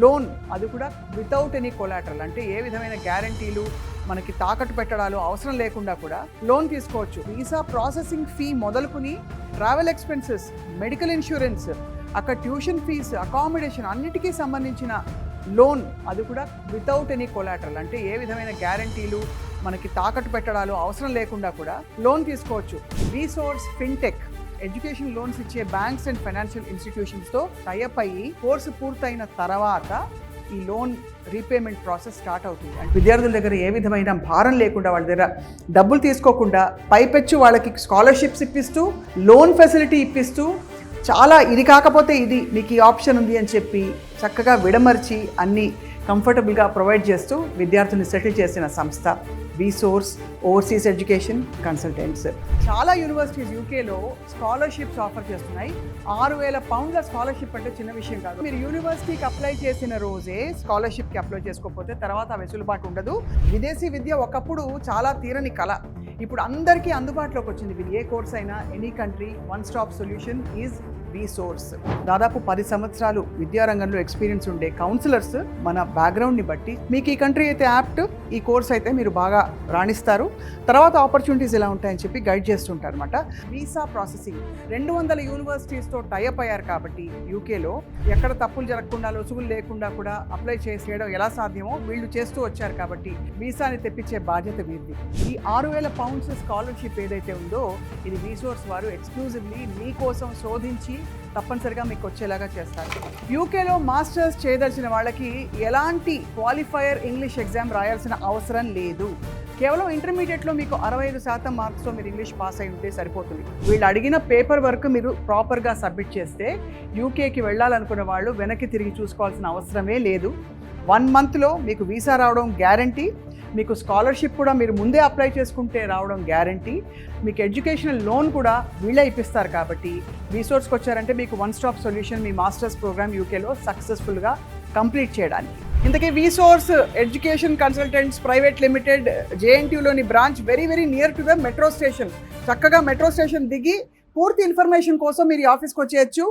Loan అది కూడా without any collateral అంటే ఏ విధమైన గ్యారంటీలు మనకి తాకట్టు పెట్టడాలు అవసరం లేకుండా కూడా లోన్ తీసుకోవచ్చు. వీసా ప్రాసెసింగ్ ఫీ మొదలుకుని ట్రావెల్ ఎక్స్పెన్సెస్ మెడికల్ ఇన్సూరెన్స్ అక్కడ ట్యూషన్ ఫీజు అకామిడేషన్ అన్నిటికీ సంబంధించిన లోన్ అది కూడా వితౌట్ ఎనీ కొలాటరల్ అంటే ఏ విధమైన గ్యారంటీలు మనకి తాకట్టు పెట్టడాలు అవసరం లేకుండా కూడా లోన్ తీసుకోవచ్చు. రీసోర్స్ ఫిన్టెక్ ఎడ్యుకేషన్ లోన్స్ ఇచ్చే బ్యాంక్స్ అండ్ ఫైనాన్షియల్ ఇన్స్టిట్యూషన్స్తో టైఅప్ అయ్యి కోర్సు పూర్తయిన తర్వాత ఈ లోన్ రీపేమెంట్ ప్రాసెస్ స్టార్ట్ అవుతుంది. అండ్ విద్యార్థుల దగ్గర ఏ విధమైన భారం లేకుండా వాళ్ళ దగ్గర డబ్బులు తీసుకోకుండా పైపెచ్చు వాళ్ళకి స్కాలర్షిప్స్ ఇప్పిస్తూ లోన్ ఫెసిలిటీ ఇప్పిస్తూ చాలా ఇది కాకపోతే ఇది మీకు ఈ ఆప్షన్ ఉంది అని చెప్పి చక్కగా విడమర్చి అన్ని కంఫర్టబుల్గా ప్రొవైడ్ చేస్తూ విద్యార్థుల్ని సెటిల్ చేసిన సంస్థ. సోర్స్ ఓవర్సీస్ ఎడ్యుకేషన్ కన్సల్టెంట్స్ చాలా యూనివర్సిటీస్ యూకేలో స్కాలర్షిప్స్ ఆఫర్ చేస్తున్నాయి. ఆరు వేల పౌండ్ల స్కాలర్షిప్ అంటే చిన్న విషయం కాదు. మీరు యూనివర్సిటీకి అప్లై చేసిన రోజే స్కాలర్షిప్కి అప్లై చేసుకోకపోతే తర్వాత వెసులుబాటు ఉండదు. విదేశీ విద్య ఒకప్పుడు చాలా తీరని కళ. ఇప్పుడు అందరికీ అందుబాటులోకి వచ్చింది. ఇది ఏ కోర్స్ అయినా any country one stop solution is Resource దాదాపు పది సంవత్సరాలు విద్యారంగంలో ఎక్స్పీరియన్స్ ఉండే కౌన్సిలర్స్ మన బ్యాక్గ్రౌండ్ని బట్టి మీకు ఈ కంట్రీ అయితే యాప్ట్ ఈ కోర్స్ అయితే మీరు బాగా రాణిస్తారు. తర్వాత ఆపర్చునిటీస్ ఎలా ఉంటాయని చెప్పి గైడ్ చేస్తుంటారు అనమాట వీసా ప్రాసెసింగ్ రెండు వందల యూనివర్సిటీస్తో టైఅప్ అయ్యారు కాబట్టి యూకేలో ఎక్కడ తప్పులు జరగకుండా లొసుగులు లేకుండా కూడా అప్లై చేసేయడం ఎలా సాధ్యమో వీళ్ళు చేస్తూ వచ్చారు కాబట్టి వీసాని తెప్పించే బాధ్యత వీరిది. ఈ ఆరు వేల పౌండ్స్ స్కాలర్షిప్ ఏదైతే ఉందో ఇది రీసోర్స్ వారు ఎక్స్క్లూజివ్లీ మీకోసం శోధించి తప్పనిసరిగా మీకు వచ్చేలాగా చేస్తారు. యూకేలో మాస్టర్స్ చేయదలిచిన వాళ్ళకి ఎలాంటి క్వాలిఫైయర్ ఇంగ్లీష్ ఎగ్జామ్ రాయాల్సిన అవసరం లేదు. కేవలం ఇంటర్మీడియట్లో మీకు అరవై ఐదు శాతం మార్క్స్తో మీరు ఇంగ్లీష్ పాస్ అయి ఉంటే సరిపోతుంది. వీళ్ళు అడిగిన పేపర్ వర్క్ మీరు ప్రాపర్గా సబ్మిట్ చేస్తే యూకేకి వెళ్ళాలనుకున్న వాళ్ళు వెనక్కి తిరిగి చూసుకోవాల్సిన అవసరమే లేదు. వన్ మంత్లో మీకు వీసా రావడం గ్యారంటీ. మీకు స్కాలర్షిప్ కూడా మీరు ముందే అప్లై చేసుకుంటే రావడం గ్యారంటీ. మీకు ఎడ్యుకేషనల్ లోన్ కూడా వీళ్ళే ఇప్పిస్తారు కాబట్టి రీసోర్స్కి వచ్చారంటే మీకు వన్ స్టాప్ సొల్యూషన్ మీ మాస్టర్స్ ప్రోగ్రామ్ యూకేలో సక్సెస్ఫుల్గా కంప్లీట్ చేయడానికి. ఇంతకీ WeSource education consultants private limited జేఎన్టీయూలోని branch very very near to the metro station. చక్కగా మెట్రో స్టేషన్ దిగి పూర్తి ఇన్ఫర్మేషన్ కోసం మీరు ఈ ఆఫీస్కి వచ్చేయచ్చు.